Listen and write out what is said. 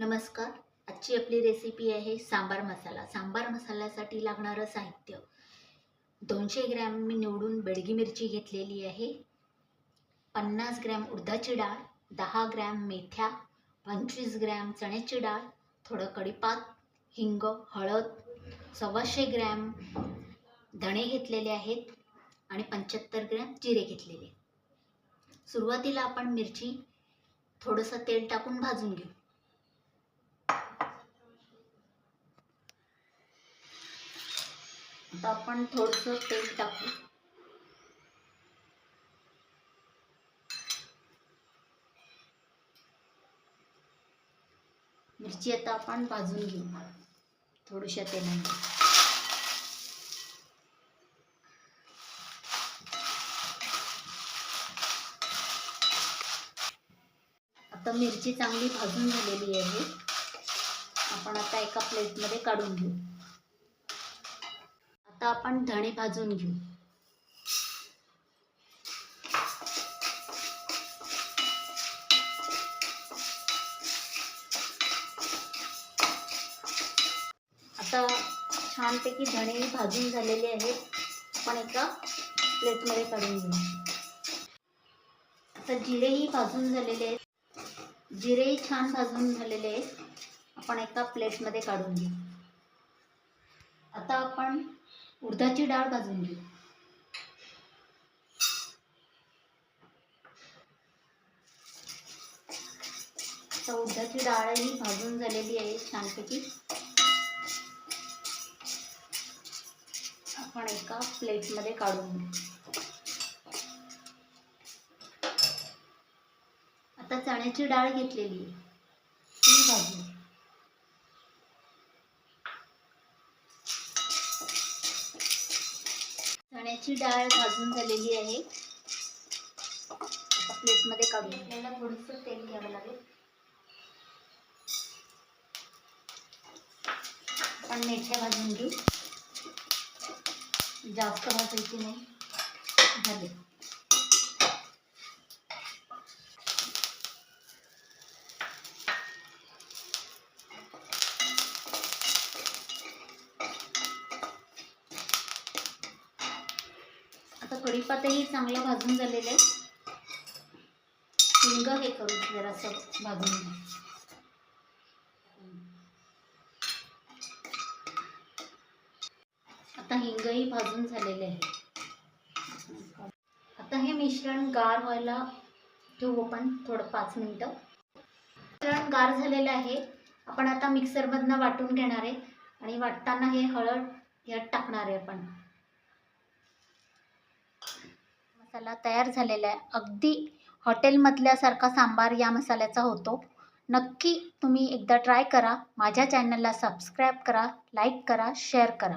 नमस्कार. आजची आपली रेसिपी आहे सांबार मसाला. सांबार मसाल्यासाठी लागणारं साहित्य. दोनशे ग्रॅम मी निवडून बेडगी मिरची घेतलेली आहे. पन्नास ग्रॅम उडदाची डाळ दहा ग्रॅम मेथ्या पंचवीस ग्रॅम चण्याची डाळ थोडं कढीपात हिंग हळद सव्वाशे ग्रॅम धणे घेतलेले आहेत आणि पंच्याहत्तर ग्रॅम जिरे घेतलेले. सुरुवातीला आपण मिरची थोडंसं तेल टाकून भाजून घेऊ. आता आपण थोडंसं तेल टाकू. मिरची आता आपण भाजून घेऊ थोड्याशा तेलाने. आता मिरची चांगली भाजून झालेली आहे. आपण आता एका प्लेटमध्ये काढून घेऊ. आता आपण धणे भाजून घेऊ. आता छानपैकी धणे भाजून झालेले आहेत. आपण एका प्लेटमध्ये काढून घेऊ. आता जिरेही भाजून झालेले आहेत. जिरेही छान भाजून झालेले आहेत. आपण एका प्लेटमध्ये काढून घेऊ. आता आपण उडदाची डाळ भाजून घेऊ. आता उडदाची डाळही भाजून झालेली आहे छानपैकी. आपण एका प्लेटमध्ये काढून घेऊ. आता चण्याची डाळ घेतलेली आहे. ती भाजू चण्याची डाळ भाजून झालेली आहे. प्लेटमध्ये काढून आपल्याला थोडंसं तेल घ्यावं लागेल. आपण मेथ्या भाजून घेऊ. जास्त भाजायची नाही. झाले. आता कढीपातही चांगलं भाजून झालेलं आहे हिंग हे करू जरासं भाजून घ्या. आता हिंगही भाजून झालेले आहे आता हे मिश्रण गार व्हायला ठेवू आपण थोडं पाच मिनटं. मिश्रण गार झालेलं आहे. आपण आता मिक्सरमधनं वाटून घेणार आहे आणि वाटताना हे हळद यात टाकणार आहे आपण. मसाला तयार झालेला आहे. अगदी हॉटेलमधल्यासारखा सांबार या मसाल्याचा होतो. नक्की तुम्ही एकदा ट्राय करा. माझ्या चॅनलला सबस्क्राईब करा लाईक करा शेअर करा.